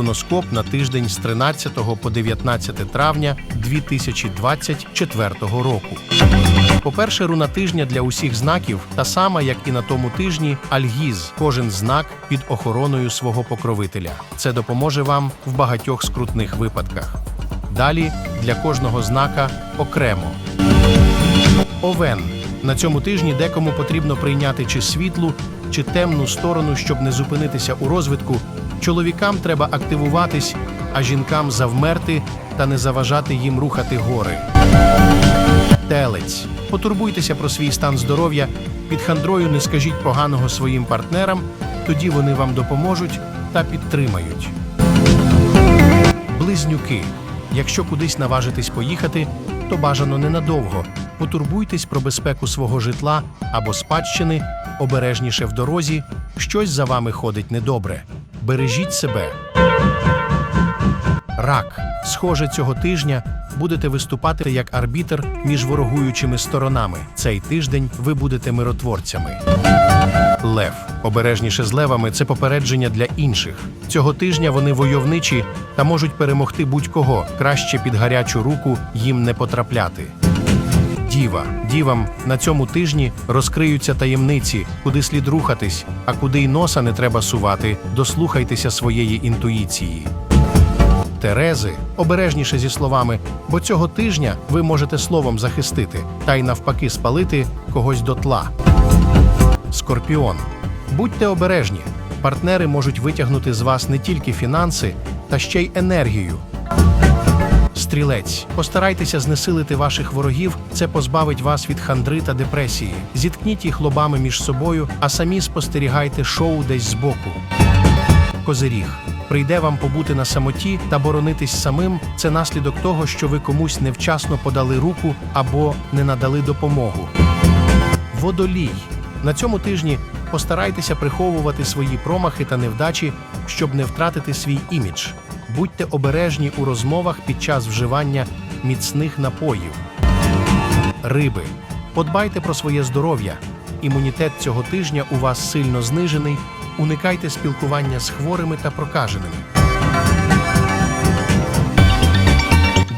руноскоп на тиждень з 13 по 19 травня 2024 року. По-перше, руна тижня для усіх знаків та сама, як і на тому тижні, альгіз, кожен знак під охороною свого покровителя. Це допоможе вам в багатьох скрутних випадках. Далі для кожного знака окремо. Овен. На цьому тижні декому потрібно прийняти чи світлу, чи темну сторону, щоб не зупинитися у розвитку. Чоловікам треба активуватись, а жінкам завмерти та не заважати їм рухати гори. Телець. Потурбуйтеся про свій стан здоров'я. Під хандрою не скажіть поганого своїм партнерам, тоді вони вам допоможуть та підтримають. Близнюки. Якщо кудись наважитесь поїхати, то бажано ненадовго. Потурбуйтесь про безпеку свого житла або спадщини, обережніше в дорозі, щось за вами ходить недобре. Бережіть себе. Рак. Схоже, цього тижня будете виступати як арбітр між ворогуючими сторонами. Цей тиждень ви будете миротворцями. Лев. Обережніше з левами це попередження для інших. Цього тижня вони войовничі та можуть перемогти будь-кого. Краще під гарячу руку їм не потрапляти. Діва. Дівам на цьому тижні розкриються таємниці, куди слід рухатись, а куди й носа не треба сувати. Дослухайтеся своєї інтуїції. Терези обережніше зі словами, бо цього тижня ви можете словом захистити та й навпаки спалити когось дотла. Скорпіон. Будьте обережні. Партнери можуть витягнути з вас не тільки фінанси, та ще й енергію. Стрілець. Постарайтеся знесилити ваших ворогів, це позбавить вас від хандри та депресії. Зіткніть їх лобами між собою, а самі спостерігайте шоу десь збоку. Козиріг. Прийде вам побути на самоті та боронитись самим. Це наслідок того, що ви комусь невчасно подали руку або не надали допомогу. Водолій. На цьому тижні постарайтеся приховувати свої промахи та невдачі, щоб не втратити свій імідж. Будьте обережні у розмовах під час вживання міцних напоїв. Риби. Подбайте про своє здоров'я. Імунітет цього тижня у вас сильно знижений. Уникайте спілкування з хворими та прокаженими.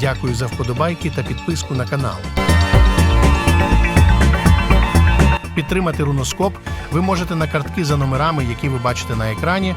Дякую за вподобайки та підписку на канал. Підтримати руноскоп ви можете на картки за номерами, які ви бачите на екрані.